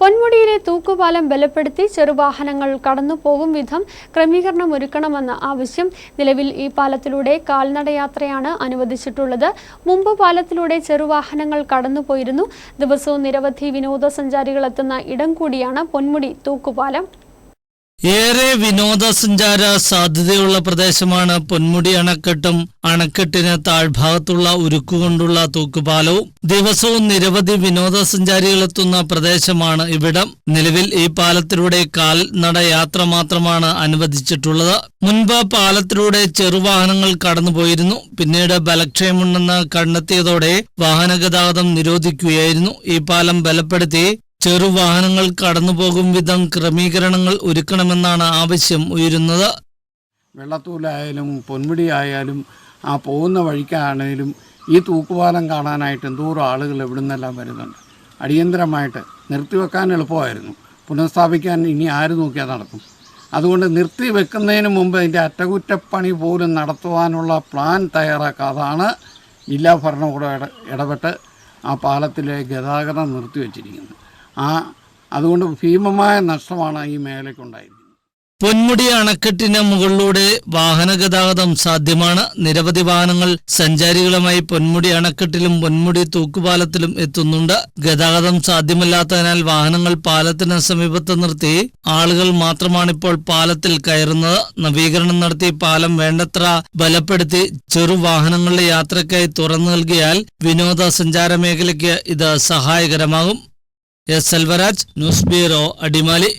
പൊന്മുടിയിലെ തൂക്കുപാലം ബലപ്പെടുത്തി ചെറുവാഹനങ്ങൾ കടന്നുപോകും വിധം ക്രമീകരണം ഒരുക്കണമെന്ന ആവശ്യം നിലവിൽ ഈ പാലത്തിലൂടെ കാൽനടയാത്രയാണ് അനുവദിച്ചിട്ടുള്ളത്. മുമ്പ് പാലത്തിലൂടെ ചെറുവാഹനങ്ങൾ കടന്നുപോയിരുന്നു. ദിവസവും നിരവധി വിനോദസഞ്ചാരികൾ എത്തുന്ന ഇടം കൂടിയാണ് പൊന്മുടി തൂക്കുപാലം. ഏറെ വിനോദസഞ്ചാര സാധ്യതയുള്ള പ്രദേശമാണ് പൊന്മുടി അണക്കെട്ടും. അണക്കെട്ടിന് താഴ്ഭാഗത്തുള്ള ഉരുക്കുകൊണ്ടുള്ള തൂക്കുപാലവും ദിവസവും നിരവധി വിനോദസഞ്ചാരികളെത്തുന്ന പ്രദേശമാണ് ഇവിടം. നിലവിൽ ഈ പാലത്തിലൂടെ കാൽനട യാത്ര മാത്രമാണ് അനുവദിച്ചിട്ടുള്ളത്. മുൻപ് പാലത്തിലൂടെ ചെറുവാഹനങ്ങൾ കടന്നുപോയിരുന്നു. പിന്നീട് ബലക്ഷയമുണ്ടെന്ന് കണ്ടെത്തിയതോടെ വാഹനഗതാഗതം നിരോധിക്കുകയായിരുന്നു. ഈ പാലം ബലപ്പെടുത്തി ചെറുവാഹനങ്ങൾ കടന്നുപോകും വിധം ക്രമീകരണങ്ങൾ ഒരുക്കണമെന്നാണ് ആവശ്യം ഉയരുന്നത്. വെള്ളത്തൂലായാലും പൊന്മുടി ആയാലും ആ പോകുന്ന വഴിക്കാണേലും ഈ തൂക്കുപാലം കാണാനായിട്ട് എന്തോരം ആളുകൾ എവിടെ നിന്നെല്ലാം വരുന്നുണ്ട്. അടിയന്തരമായിട്ട് നിർത്തിവെക്കാൻ എളുപ്പമായിരുന്നു. പുനഃസ്ഥാപിക്കാൻ ഇനി ആര് നോക്കിയാൽ നടക്കും? അതുകൊണ്ട് നിർത്തി വെക്കുന്നതിന് മുമ്പ് അതിന്റെ അറ്റകുറ്റപ്പണി പോലും നടത്തുവാനുള്ള പ്ലാൻ തയ്യാറാക്കാതാണ് ജില്ലാ ഭരണകൂടം ഇടപെട്ട് ആ പാലത്തിലെ ഗതാഗതം നിർത്തിവെച്ചിരിക്കുന്നത്. ആ അതുകൊണ്ട് ഭീമമായ നഷ്ടമാണ് ഈ മേഖലയ്ക്കുണ്ടായിരിക്കുന്നത് പൊന്മുടി അണക്കെട്ടിന് മുകളിലൂടെ വാഹന ഗതാഗതം സാധ്യമാണ്. നിരവധി വാഹനങ്ങൾ സഞ്ചാരികളുമായി പൊന്മുടി അണക്കെട്ടിലും പൊന്മുടി തൂക്കുപാലത്തിലും എത്തുന്നുണ്ട്. ഗതാഗതം സാധ്യമല്ലാത്തതിനാൽ വാഹനങ്ങൾ പാലത്തിന് സമീപത്ത് നിർത്തി. ആളുകൾ മാത്രമാണിപ്പോൾ പാലത്തിൽ കയറുന്നത്. നവീകരണം നടത്തി പാലം വേണ്ടത്ര ബലപ്പെടുത്തി ചെറു വാഹനങ്ങളുടെ യാത്രയ്ക്കായി തുറന്നു നൽകിയാൽ വിനോദസഞ്ചാര മേഖലയ്ക്ക് ഇത് സഹായകരമാകും. S Selvaraj news bureau Adimali.